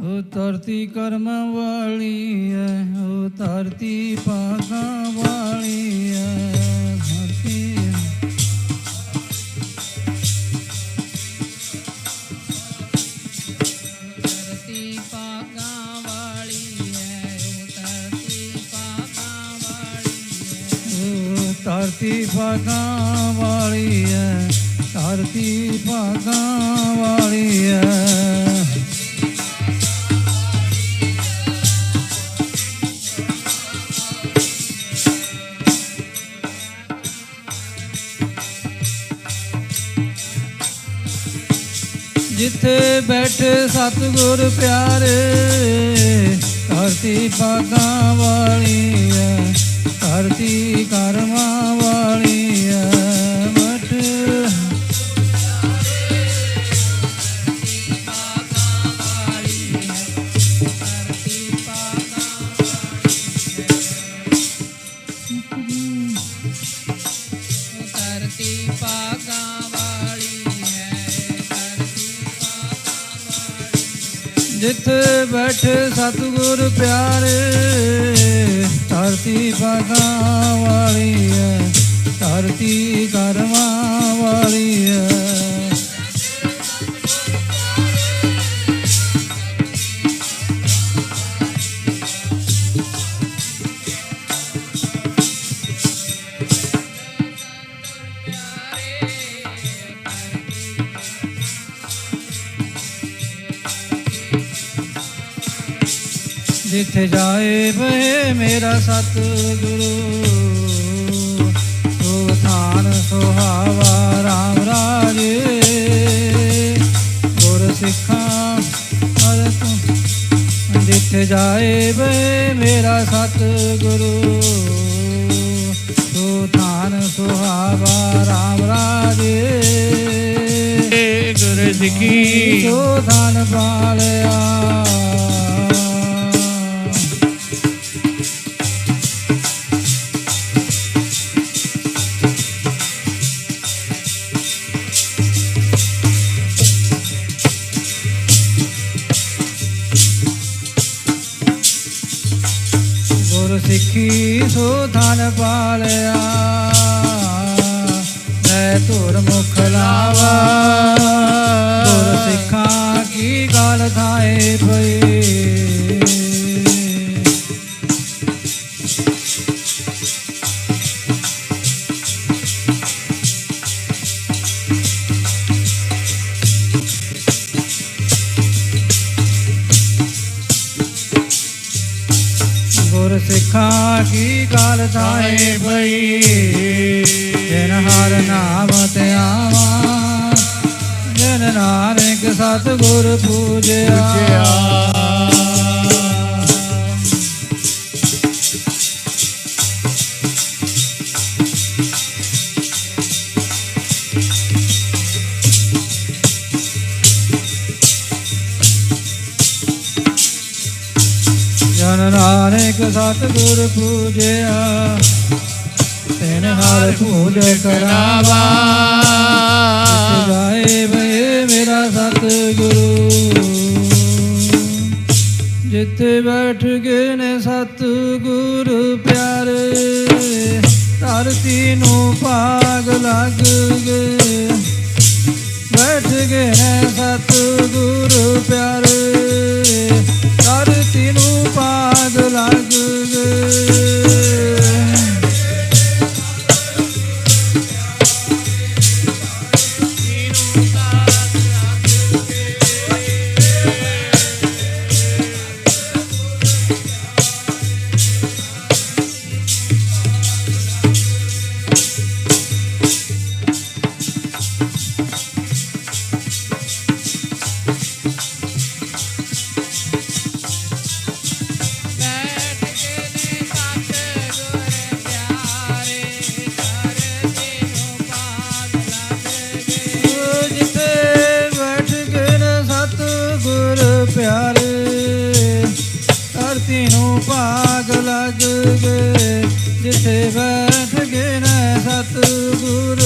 ਉਹ ਧਰਤੀ ਕਰਮ ਵਾਲੀ ਐ ਉਹ ਧਰਤੀ ਪਾਕਾਂ ਵਾਲੀ ਐ, ਧਰਤੀ ਧਰਤੀ ਪਾਗਾਂ ਵਾਲੀ ਹੈ ਧਰਤੀ ਪਾਗਾਂ ਹੈ ਐ, ਧਰਤੀ ਪਾਕਾਂ ਵਾਲੀ ਐ। ਜਿੱਥੇ ਬੈਠੇ ਸਤਿਗੁਰ ਪਿਆਰੇ ਧਰਤੀ ਪਾਗਾਂ ਵਾਲੀ ਹੈ ਧਰਤੀ ਕਰਮਾਂ ਜਿੱਥੇ ਬੈਠੇ ਸਤਿਗੁਰ ਪਿਆਰੇ ਧਰਤੀ ਪਾਗਾਂ ਵਾਲੀ ਹੈ ਧਰਤੀ ਕਰਮਾਂ ਵਾਲੀ ਹੈ। ਜਿੱਥੇ ਜਾਏ ਬਹਿ ਮੇਰਾ ਸਤਿਗੁਰੂ। ਸੋ ਥਾਨ ਸੁਹਾਵਾ ਰਾਮ ਰਾਜੇ। ਗੁਰ ਸਿੱਖਾਂ ਹਰ ਤੂੰ ਜਿੱਥੇ ਜਾਏ ਬਹਿ ਮੇਰਾ ਸਤਿਗੁਰੂ। ਸੋ ਥਾਨ ਸੁਹਾਵਾ ਰਾਜੇ। ਗੁਰ ਸਿੱਖੀ ਸੋ ਧਨ ਪਾਲਿਆ ਕੀ ਗੱਲ ਸਤਿਗੁਰ ਪੂਜਿਆ। ਤੈਨ ਹਰ ਪੂਜ ਕਰਾਵਾ। ਜਾਏ ਵੇ ਮੇਰਾ ਸਤਿਗੁਰੂ। ਜਿੱਥੇ ਬੈਠ ਗਏ ਨੇ ਸਤਿਗੁਰ ਪਿਆਰੇ ਧਰਤੀ ਨੂੰ ਪਾਗ ਲੱਗ ਗਏ। ਬੈਠ ਗਏ ਨੇ ਸਤਿਗੁਰ ਪਿਆਰੇ। ਧਰਤੀ ਸਤਿਗੁਰ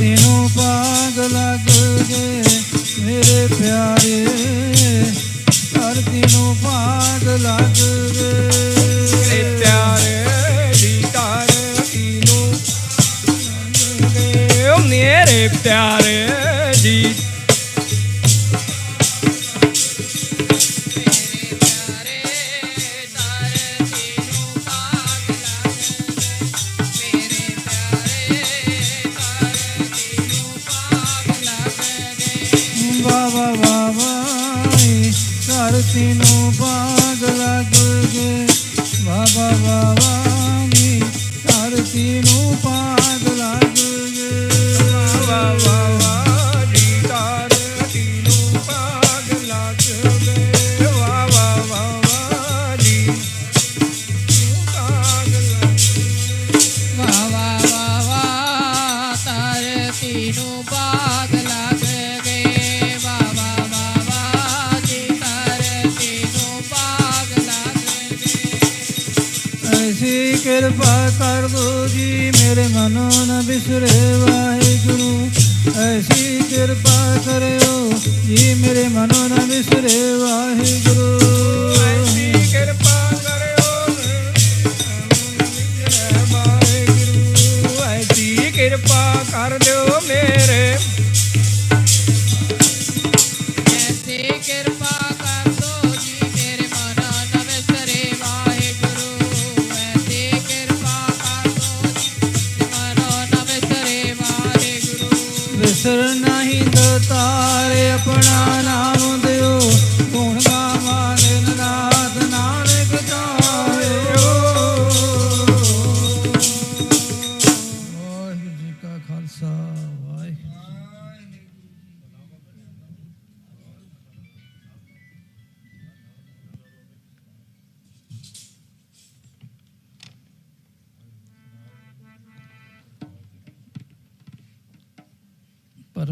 ਤੈਨੂੰ ਪਾਗ ਲੱਗ ਗਏ ਮੇਰੇ ਪਿਆਰੇ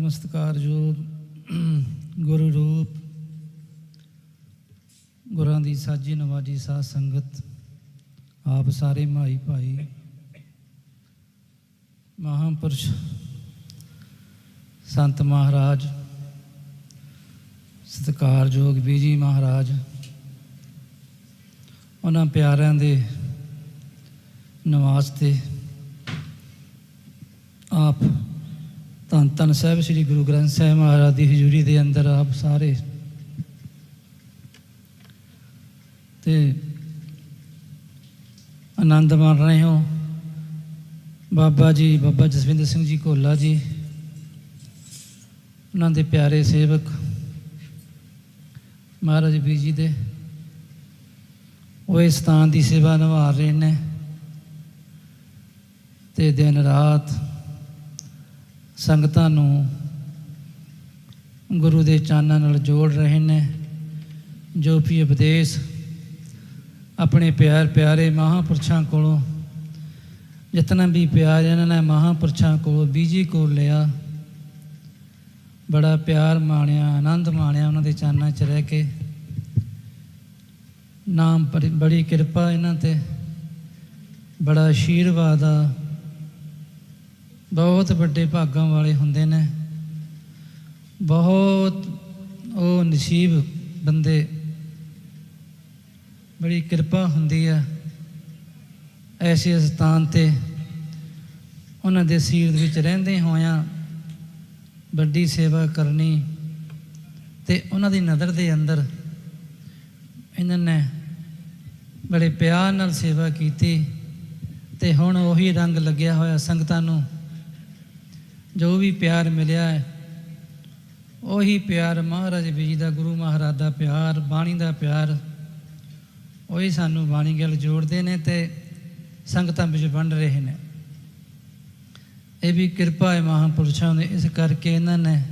ਪਰਮ ਸਤਿਕਾਰਯੋਗ ਗੁਰੂ ਰੂਪ ਗੁਰਾਂ ਦੀ ਸਾਜੀ ਨਵਾਜੀ ਸਾਧ ਸੰਗਤ, ਆਪ ਸਾਰੇ ਮਾਈ ਭਾਈ, ਮਹਾਂਪੁਰਸ਼ ਸੰਤ ਮਹਾਰਾਜ, ਸਤਿਕਾਰਯੋਗ ਬੀਜੀ ਮਹਾਰਾਜ, ਉਹਨਾਂ ਪਿਆਰਿਆਂ ਦੇ ਨਿਵਾਸ ਤੇ ਆਪ ਧੰਨ ਧੰਨ ਸਾਹਿਬ ਸ੍ਰੀ ਗੁਰੂ ਗ੍ਰੰਥ ਸਾਹਿਬ ਮਹਾਰਾਜ ਦੀ ਹਜ਼ੂਰੀ ਦੇ ਅੰਦਰ ਆਪ ਸਾਰੇ। ਤੇ ਆਨੰਦ ਮਾਣ ਰਹੇ ਹੋ। ਬਾਬਾ ਜੀ, ਬਾਬਾ ਜਸਵਿੰਦਰ ਸਿੰਘ ਜੀ ਕੋਲਾ ਜੀ, ਉਹਨਾਂ ਦੇ ਪਿਆਰੇ ਸੇਵਕ, ਮਹਾਰਾਜ ਵੀ ਜੀ ਦੇ। ਉਹ ਇਸ ਸਥਾਨ ਦੀ ਸੇਵਾ ਨਿਭਾ ਰਹੇ ਨੇ। ਤੇ ਦਿਨ ਰਾਤ ਸੰਗਤਾਂ ਨੂੰ ਗੁਰੂ ਦੇ ਚਾਨਾਂ ਨਾਲ ਜੋੜ ਰਹੇ ਨੇ, ਜੋ ਵੀ ਉਪਦੇਸ਼ ਆਪਣੇ ਪਿਆਰ ਪਿਆਰੇ ਮਹਾਂਪੁਰਸ਼ਾਂ ਕੋਲੋਂ, ਜਿਤਨਾ ਵੀ ਪਿਆਰ ਇਹਨਾਂ ਨੇ ਮਹਾਂਪੁਰਸ਼ਾਂ ਕੋਲੋਂ ਬੀਜੀ ਕੋਲ ਲਿਆ, ਬੜਾ ਪਿਆਰ ਮਾਣਿਆ, ਆਨੰਦ ਮਾਣਿਆ ਉਹਨਾਂ ਦੇ ਚਾਨਾਂ 'ਚ ਰਹਿ ਕੇ। ਨਾਮ ਬੜੀ ਕਿਰਪਾ ਇਹਨਾਂ ਤੇ, ਬੜਾ ਆਸ਼ੀਰਵਾਦ ਆ। ਬਹੁਤ ਵੱਡੇ ਭਾਗਾਂ ਵਾਲੇ ਹੁੰਦੇ ਨੇ। ਬਹੁਤ ਉਹ ਨਸੀਬ ਬੰਦੇ। ਬੜੀ ਕਿਰਪਾ ਹੁੰਦੀ ਆ ਐਸੇ ਸਥਾਨ ਤੇ। ਉਹਨਾਂ ਦੇ ਸੀਰ ਵਿੱਚ ਰਹਿੰਦੇ ਹੋਇਆਂ ਵੱਡੀ ਸੇਵਾ ਕਰਨੀ ਤੇ ਉਹਨਾਂ ਦੀ ਨਜ਼ਰ ਦੇ ਅੰਦਰ ਇਹਨਾਂ ਨੇ ਬੜੇ ਪਿਆਰ ਨਾਲ ਸੇਵਾ ਕੀਤੀ ਤੇ ਹੁਣ ਉਹੀ ਰੰਗ ਲੱਗਿਆ ਹੋਇਆ ਸੰਗਤਾਂ ਨੂੰ। ਜੋ ਵੀ ਪਿਆਰ ਮਿਲਿਆ ਹੈ, ਉਹੀ ਪਿਆਰ ਮਹਾਰਾਜ ਜੀ ਦਾ, ਗੁਰੂ ਮਹਾਰਾਜ ਦਾ ਪਿਆਰ, ਬਾਣੀ ਦਾ ਪਿਆਰ, ਉਹੀ ਸਾਨੂੰ ਬਾਣੀ ਗੱਲ ਜੋੜਦੇ ਨੇ ਤੇ ਸੰਗਤਾਂ ਵਿੱਚ ਵੰਡ ਰਹੇ ਨੇ। ਇਹ ਵੀ ਕਿਰਪਾ ਹੈ ਮਹਾਂਪੁਰਸ਼ਾਂ ਦੀ, ਇਸ ਕਰਕੇ ਇਹਨਾਂ ਨੇ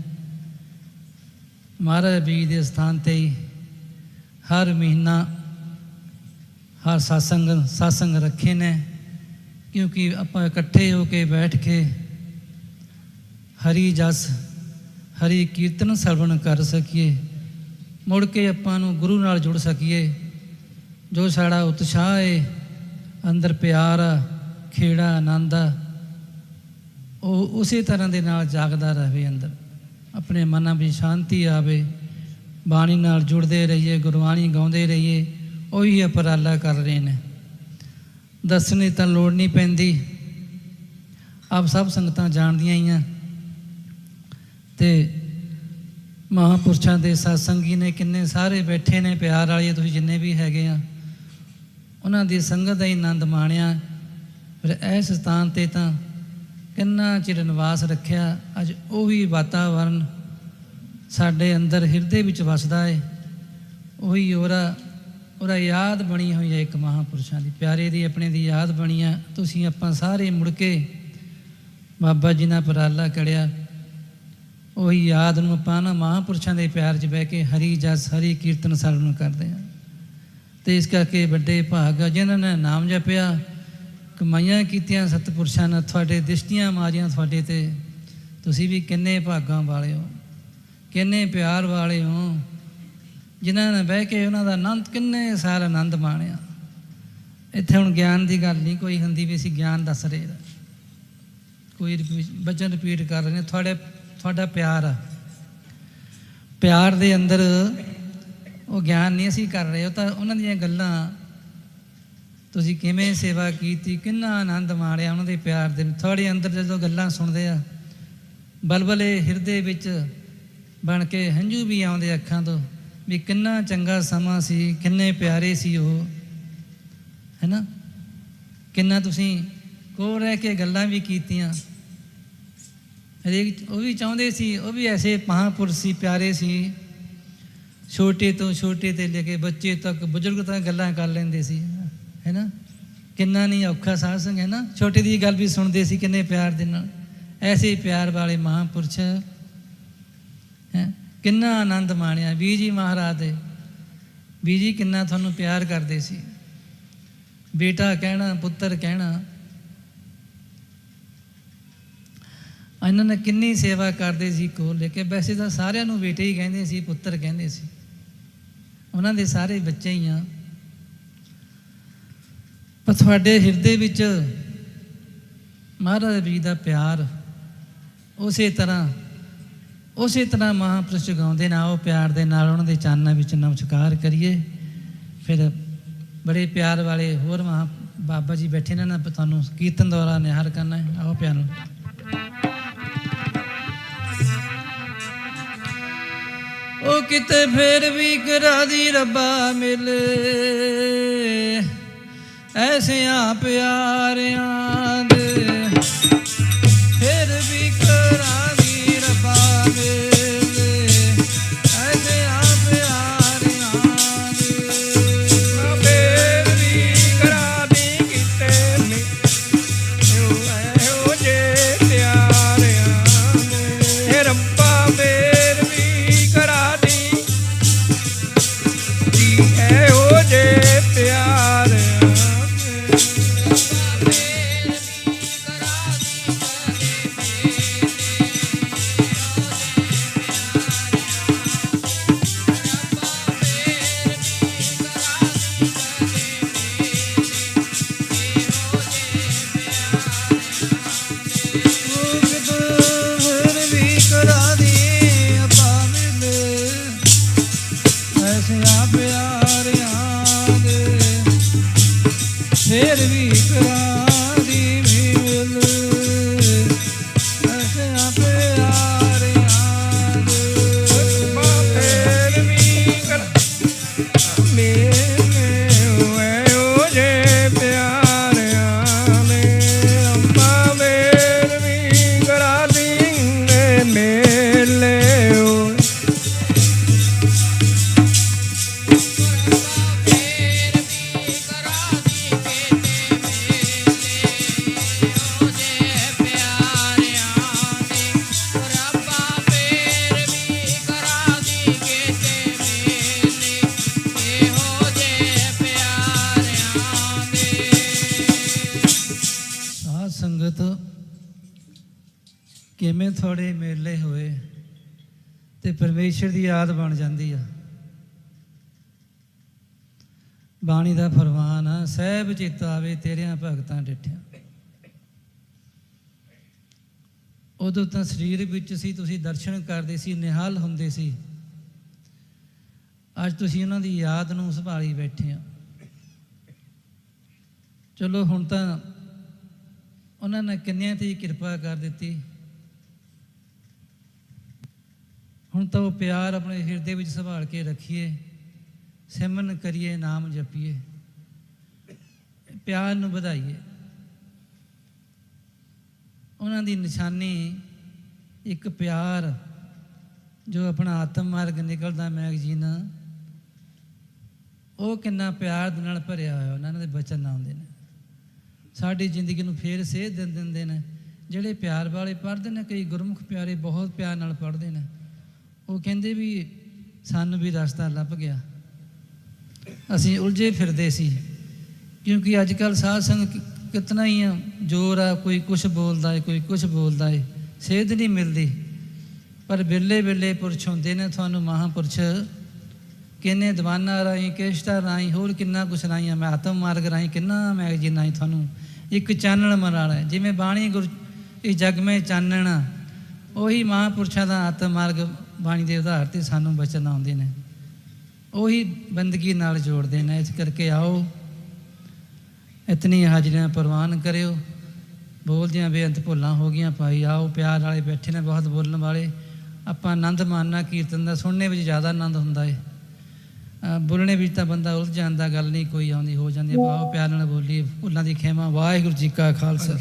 ਮਹਾਰਾਜ ਜੀ ਦੇ ਸਥਾਨ ਤੇ ਹੀ ਹਰ ਮਹੀਨਾ ਹਰ ਸਾਸੰਗ ਸਾਸੰਗ ਰੱਖੇ ਨੇ, ਕਿਉਂਕਿ ਆਪਾਂ ਇਕੱਠੇ ਹੋ ਕੇ ਬੈਠ ਕੇ ਹਰੀ ਜਸ, ਹਰੀ ਕੀਰਤਨ ਸਰਵਣ ਕਰ ਸਕੀਏ। ਮੁੜ ਕੇ ਆਪਾਂ ਨੂੰ ਗੁਰੂ ਨਾਲ ਜੁੜ ਸਕੀਏ। ਜੋ ਸਾਡਾ ਉਤਸ਼ਾਹ ਏ, ਅੰਦਰ ਪਿਆਰ ਆ ਖੇੜਾ, ਆਨੰਦ ਆ ਉਹ ਉਸੇ ਤਰ੍ਹਾਂ ਦੇ ਨਾਲ ਜਾਗਦਾ ਰਹੇ ਅੰਦਰ। ਆਪਣੇ ਮਨਾਂ ਵਿੱਚ ਸ਼ਾਂਤੀ ਆਵੇ, ਬਾਣੀ ਨਾਲ ਜੁੜਦੇ ਰਹੀਏ, ਗੁਰਬਾਣੀ ਗਾਉਂਦੇ ਰਹੀਏ, ਉਹੀ ਉਪਰਾਲਾ ਕਰ ਰਹੇ ਨੇ। ਦੱਸਣੀ ਤਾਂ ਲੋੜ ਨਹੀਂ ਪੈਂਦੀ। ਆਪ ਸਭ ਸੰਗਤਾਂ ਜਾਣਦੀਆਂ ਹੀ ਆ। ਤੇ ਮਹਾਪੁਰਸ਼ਾਂ ਦੇ ਸਤਸੰਗੀ ਨੇ ਕਿੰਨੇ ਸਾਰੇ ਬੈਠੇ ਨੇ, ਪਿਆਰ ਵਾਲੇ ਤੁਸੀਂ ਜਿੰਨੇ ਵੀ ਹੈਗੇ ਆ, ਉਹਨਾਂ ਦੀ ਸੰਗਤ ਦਾ ਹੀ ਆਨੰਦ ਮਾਣਿਆ। ਫਿਰ ਇਸ ਸਥਾਨ ਤੇ ਤਾਂ ਕਿੰਨਾ ਚਿਰ ਨਿਵਾਸ ਰੱਖਿਆ, ਅੱਜ ਉਹ ਵੀ ਵਾਤਾਵਰਨ ਸਾਡੇ ਅੰਦਰ ਹਿਰਦੇ ਵਿੱਚ ਵਸਦਾ ਏ। ਉਹੀ ਉਹਦਾ ਉਹਦਾ ਯਾਦ ਬਣੀ ਹੋਈ ਹੈ ਇੱਕ ਮਹਾਪੁਰਸ਼ਾਂ ਦੀ। ਪਿਆਰੇ ਦੀ ਆਪਣੇ ਦੀ ਯਾਦ ਬਣੀ ਆ। ਤੁਸੀਂ ਆਪਾਂ ਸਾਰੇ ਮੁੜ ਕੇ ਬਾਬਾ ਜੀ ਨਾਲ ਉਪਰਾਲਾ ਕਰਿਆ। ਉਹੀ ਯਾਦ ਨੂੰ ਆਪਾਂ ਨਾ ਮਹਾਪੁਰਸ਼ਾਂ ਦੇ ਪਿਆਰ 'ਚ ਬਹਿ ਕੇ ਹਰੀ ਜਸ, ਹਰੀ ਕੀਰਤਨ ਸਰਵਣ ਕਰਦੇ ਆ ਤੇ ਇਸ ਕਰਕੇ ਵੱਡੇ ਭਾਗ ਆ, ਜਿਨ੍ਹਾਂ ਨੇ ਨਾਮ ਜਪਿਆ, ਕਮਾਈਆਂ ਕੀਤੀਆਂ ਸਤਿਪੁਰਸ਼ਾਂ ਨੇ, ਤੁਹਾਡੇ ਦ੍ਰਿਸ਼ਟੀਆਂ ਮਾਰੀਆਂ ਤੁਹਾਡੇ ਤੇ। ਤੁਸੀਂ ਵੀ ਕਿੰਨੇ ਭਾਗਾਂ ਵਾਲੇ ਹੋ, ਕਿੰਨੇ ਪਿਆਰ ਵਾਲੇ ਹੋ। ਜਿਨ੍ਹਾਂ ਨੇ ਬਹਿ ਕੇ ਉਹਨਾਂ ਦਾ ਆਨੰਦ ਕਿੰਨੇ ਸਾਲ ਆਨੰਦ ਮਾਣਿਆ। ਇੱਥੇ ਹੁਣ ਗਿਆਨ ਦੀ ਗੱਲ ਨਹੀਂ, ਕੋਈ ਹੁੰਦੀ ਵੀ ਅਸੀਂ ਗਿਆਨ ਦੱਸ ਰਹੇ ਕੋਈ ਰਿਪੀ- ਵਚਨ ਰਿਪੀਟ ਕਰ ਰਹੇ ਨੇ, ਤੁਹਾਡੇ ਤੁਹਾਡਾ ਪਿਆਰ ਆ। ਪਿਆਰ ਦੇ ਅੰਦਰ ਉਹ ਗਿਆਨ ਨਹੀਂ ਅਸੀਂ ਕਰ ਰਹੇ, ਉਹ ਤਾਂ ਉਹਨਾਂ ਦੀਆਂ ਗੱਲਾਂ। ਤੁਸੀਂ ਕਿਵੇਂ ਸੇਵਾ ਕੀਤੀ, ਕਿੰਨਾ ਆਨੰਦ ਮਾਣਿਆ ਉਹਨਾਂ ਦੇ ਪਿਆਰ ਦੇ ਤੁਹਾਡੇ ਅੰਦਰ ਜਦੋਂ ਗੱਲਾਂ ਸੁਣਦੇ ਆ, ਬਲਬਲੇ ਹਿਰਦੇ ਵਿੱਚ ਬਣ ਕੇ ਹੰਝੂ ਵੀ ਆਉਂਦੇ ਅੱਖਾਂ ਤੋਂ, ਵੀ ਕਿੰਨਾ ਚੰਗਾ ਸਮਾਂ ਸੀ, ਕਿੰਨੇ ਪਿਆਰੇ ਸੀ ਉਹ। ਹੈਨਾ? ਕਿੰਨਾ ਤੁਸੀਂ ਕੋਲ ਰਹਿ ਕੇ ਗੱਲਾਂ ਵੀ ਕੀਤੀਆਂ। ਹਰੇਕ ਉਹ ਵੀ ਚਾਹੁੰਦੇ ਸੀ, ਉਹ ਵੀ ਐਸੇ ਮਹਾਂਪੁਰਸ਼ ਸੀ, ਪਿਆਰੇ ਸੀ। ਛੋਟੇ ਤੋਂ ਛੋਟੇ ਤੇ ਲੈ ਕੇ ਬੱਚੇ ਤੱਕ, ਬਜ਼ੁਰਗ ਤੱਕ ਗੱਲਾਂ ਕਰ ਲੈਂਦੇ ਸੀ ਹੈਨਾ ਕਿੰਨਾ ਨਹੀਂ ਔਖਾ ਸਾਧ ਸੰਗ ਹੈ ਨਾ? ਛੋਟੇ ਦੀ ਗੱਲ ਵੀ ਸੁਣਦੇ ਸੀ, ਕਿੰਨੇ ਪਿਆਰ ਦੇ ਨਾਲ। ਐਸੇ ਪਿਆਰ ਵਾਲੇ ਮਹਾਂਪੁਰਸ਼, ਹੈ? ਕਿੰਨਾ ਆਨੰਦ ਮਾਣਿਆ। ਵੀ ਜੀ ਮਹਾਰਾਜ ਦੇ ਵੀ ਜੀ ਕਿੰਨਾ ਤੁਹਾਨੂੰ ਪਿਆਰ ਕਰਦੇ ਸੀ। ਬੇਟਾ ਕਹਿਣਾ, ਪੁੱਤਰ ਕਹਿਣਾ ਇਹਨਾਂ ਨੇ ਕਿੰਨੀ ਸੇਵਾ ਕਰਦੇ ਸੀ ਕੋਲ ਲੈ ਕੇ, ਵੈਸੇ ਤਾਂ ਸਾਰਿਆਂ ਨੂੰ ਬੇਟੇ ਹੀ ਕਹਿੰਦੇ ਸੀ, ਪੁੱਤਰ ਕਹਿੰਦੇ ਸੀ। ਉਹਨਾਂ ਦੇ ਸਾਰੇ ਬੱਚੇ ਹੀ ਆ। ਪਰ ਤੁਹਾਡੇ ਹਿਰਦੇ ਵਿੱਚ ਮਹਾਰਾਜ ਜੀ ਦਾ ਪਿਆਰ, ਉਸੇ ਤਰ੍ਹਾਂ ਉਸੇ ਤਰ੍ਹਾਂ ਮਹਾਂਪੁਰਸ਼ ਗਾਉਂਦੇ ਨਾ ਉਹ ਪਿਆਰ ਦੇ ਨਾਲ ਉਹਨਾਂ ਦੇ ਚਰਨਾਂ ਵਿੱਚ ਨਮਸਕਾਰ ਕਰੀਏ। ਫਿਰ ਬੜੇ ਪਿਆਰ ਵਾਲੇ ਹੋਰ ਮਹਾ, ਬਾਬਾ ਜੀ ਬੈਠੇ ਨੇ ਨਾ ਤੁਹਾਨੂੰ ਕੀਰਤਨ ਦੁਆਰਾ ਨਿਹਾਰ ਕਰਨਾ ਹੈ। ਆਓ ਪਿਆਰ ਨਾਲ। ਉਹ ਕਿਤੇ ਫੇਰ ਵੀ ਕਰਾ ਦੀ ਰੱਬਾ ਮਿਲੇ। ਐਸਿਆਂ ਪਿਆਰਿਆਂ ਕਿਵੇਂ ਥੋੜੇ ਮੇਲੇ ਹੋਏ ਤੇ ਪਰਮੇਸ਼ਰ ਦੀ ਯਾਦ ਬਣ ਜਾਂਦੀ ਆ। ਬਾਣੀ ਦਾ ਫਰਮਾਨ ਆ, ਸਹਿਬ ਚਿਤ ਆਵੇ ਤੇਰਿਆਂ ਭਗਤਾਂ ਡਿਠਿਆ। ਉਦੋਂ ਤਾਂ ਸਰੀਰ ਵਿੱਚ ਸੀ, ਤੁਸੀਂ ਦਰਸ਼ਨ ਕਰਦੇ ਸੀ, ਨਿਹਾਲ ਹੁੰਦੇ ਸੀ। ਅੱਜ ਤੁਸੀਂ ਉਹਨਾਂ ਦੀ ਯਾਦ ਨੂੰ ਸੰਭਾਲੀ ਬੈਠੇ ਆ। ਚਲੋ ਹੁਣ ਤਾਂ ਉਹਨਾਂ ਨੇ ਕਿੰਨਿਆਂ ਤੇ ਕਿਰਪਾ ਕਰ ਦਿੱਤੀ। ਹੁਣ ਤਾਂ ਉਹ ਪਿਆਰ ਆਪਣੇ ਹਿਰਦੇ ਵਿੱਚ ਸੰਭਾਲ ਕੇ ਰੱਖੀਏ ਸਿਮਨ ਕਰੀਏ, ਨਾਮ ਜਪੀਏ, ਪਿਆਰ ਨੂੰ ਵਧਾਈਏ। ਉਹਨਾਂ ਦੀ ਨਿਸ਼ਾਨੀ ਇੱਕ ਪਿਆਰ ਜੋ ਆਪਣਾ ਆਤਮ ਮਾਰਗ ਨਿਕਲਦਾ ਮੈਗਜ਼ੀਨ, ਉਹ ਕਿੰਨਾ ਪਿਆਰ ਦੇ ਨਾਲ ਭਰਿਆ ਹੋਇਆ, ਉਹਨਾਂ ਦੇ ਬਚਨ ਆਉਂਦੇ ਨੇ। ਸਾਡੀ ਜ਼ਿੰਦਗੀ ਨੂੰ ਫੇਰ ਸੇਧ ਦਿੰਦੇ ਨੇ, ਜਿਹੜੇ ਪਿਆਰ ਵਾਲੇ ਪੜ੍ਹਦੇ ਨੇ, ਕਈ ਗੁਰਮੁਖ ਪਿਆਰੇ ਬਹੁਤ ਪਿਆਰ ਨਾਲ ਪੜ੍ਹਦੇ ਨੇ। ਉਹ ਕਹਿੰਦੇ ਵੀ ਸਾਨੂੰ ਵੀ ਰਸਤਾ ਲੱਭ ਗਿਆ। ਅਸੀਂ ਉਲਝੇ ਫਿਰਦੇ ਸੀ, ਕਿਉਂਕਿ ਅੱਜ ਕੱਲ ਸਾਧ ਸੰਗ ਕਿਤਨਾ ਹੀ ਜੋਰ ਆ, ਕੋਈ ਕੁਝ ਬੋਲਦਾ ਹੈ ਕੋਈ ਕੁਝ ਬੋਲਦਾ ਹੈ ਸੇਧ ਨਹੀਂ ਮਿਲਦੀ। ਪਰ ਬਿਰਲੇ ਬਿਰਲੇ ਪੁਰਸ਼ ਹੁੰਦੇ ਨੇ, ਤੁਹਾਨੂੰ ਮਹਾਪੁਰਸ਼ ਕਿੰਨੇ ਦੀਵਾਨਾਂ ਰਾਹੀਂ ਕੇਸ਼ਟਾ ਰਾਹੀਂ, ਹੋਰ ਕਿੰਨਾ ਕੁਛ ਰਾਹੀਂ ਆ, ਮੈਂ ਆਤਮ ਮਾਰਗ ਰਾਹੀਂ ਕਿੰਨਾ ਮੈਗਜ਼ੀਨ ਰਾਹੀਂ ਤੁਹਾਨੂੰ ਇੱਕ ਚਾਨਣ ਮਰਾਲਾ ਹੈ ਜਿਵੇਂ ਬਾਣੀ ਗੁਰ, ਇਹ ਜਗ ਮੇ ਚਾਨਣ ਉਹੀ ਮਹਾਪੁਰਸ਼ਾਂ ਦਾ ਆਤਮ ਮਾਰਗ ਬਾਣੀ ਦੇ ਆਧਾਰ ਤੇ ਸਾਨੂੰ ਬਚਨ ਆਉਂਦੇ ਨੇ। ਉਹੀ ਬੰਦਗੀ ਨਾਲ ਜੋੜਦੇ ਨੇ। ਇਸ ਕਰਕੇ ਆਓ ਇਤਨੀ ਹਾਜ਼ਰੀਆਂ ਪ੍ਰਵਾਨ ਕਰਿਓ। ਬੋਲਦਿਆਂ ਬੇਅੰਤ ਭੁੱਲਾਂ ਹੋ ਗਈਆਂ ਭਾਈ। ਆਓ, ਪਿਆਰ ਵਾਲੇ ਬੈਠੇ ਨੇ ਬਹੁਤ ਬੋਲਣ ਵਾਲੇ। ਆਪਾਂ ਆਨੰਦ ਮਾਨਣਾ ਕੀਰਤਨ ਦਾ ਸੁਣਨੇ ਵਿੱਚ ਜ਼ਿਆਦਾ ਆਨੰਦ ਹੁੰਦਾ ਏ। ਬੋਲਣੇ ਵਿੱਚ ਤਾਂ ਬੰਦਾ ਉਲਝ ਜਾਂਦਾ ਗੱਲ ਨਹੀਂ, ਕੋਈ ਆਉਂਦੀ, ਹੋ ਜਾਂਦੀ ਆਓ, ਪਿਆਰ ਨਾਲ ਬੋਲੀ ਭੁੱਲਾਂ ਦੀ ਖੇਮਾ। ਵਾਹਿਗੁਰੂ ਜੀ ਕਾ ਖਾਲਸਾ।